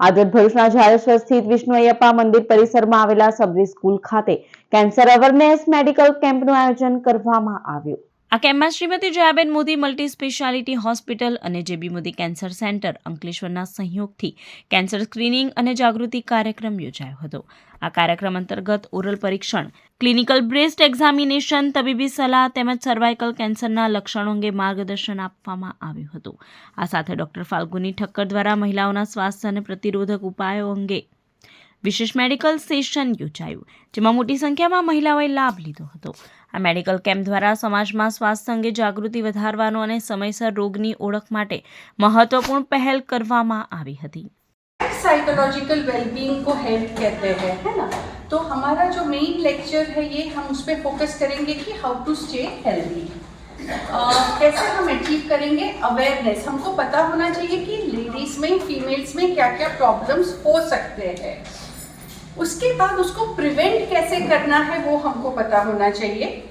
આજરોજ ભરૂચના ઝાડેશ્વર સ્થિત વિષ્ણુ અયપ્પા મંદિર પરિસરમાં આવેલા સબરી સ્કૂલ ખાતે કેન્સર અવેરનેસ મેડિકલ કેમ્પનું આયોજન કરવામાં આવ્યું. આ કેમ્પમાં Shrimati Jayaben Modi multi speciality hospital અને J B Modi cancer centre, અંકલેશ્વરના સહયોગથી કેન્સર સ્ક્રીનિંગ અને જાગૃતિ કાર્યક્રમ યોજાયો હતો. આ કાર્યક્રમ અંતર્ગત ઓરલ પરીક્ષણ, ક્લિનિકલ બ્રેસ્ટ એક્ઝામિનેશન, તબીબી સલાહ તેમજ સર્વાઇકલ કેન્સરના લક્ષણો અંગે માર્ગદર્શન આપવામાં આવ્યું હતું. આ સાથે ડોક્ટર ફાલ્ગુની ઠક્કર દ્વારા મહિલાઓના સ્વાસ્થ્ય અને પ્રતિરોધક ઉપાયો અંગે વિશેષ મેડિકલ સેશન યોજાયું જેમાં મોટી સંખ્યામાં મહિલાઓએ લાભ લીધો હતો આ મેડિકલ કેમ્પ દ્વારા સમાજમાં સ્વાસ્થ્ય અંગે જાગૃતિ વધારવાનો અને સમયસર રોગની ઓળખ માટે મહત્વપૂર્ણ પહેલ કરવામાં આવી હતી साइकोलॉजिकल वेलबींग को हेल्थ कहते हैं है ना तो हमारा जो मेन लेक्चर है ये हम उस पर फोकस करेंगे कि हाउ टू स्टे हेल्दी कैसे हम अचीव करेंगे अवेयरनेस हमको पता होना चाहिए कि लेडीज में फीमेल्स में क्या क्या प्रॉब्लम्स हो सकते हैं उसके बाद उसको प्रिवेंट कैसे करना है वो हमको पता होना चाहिए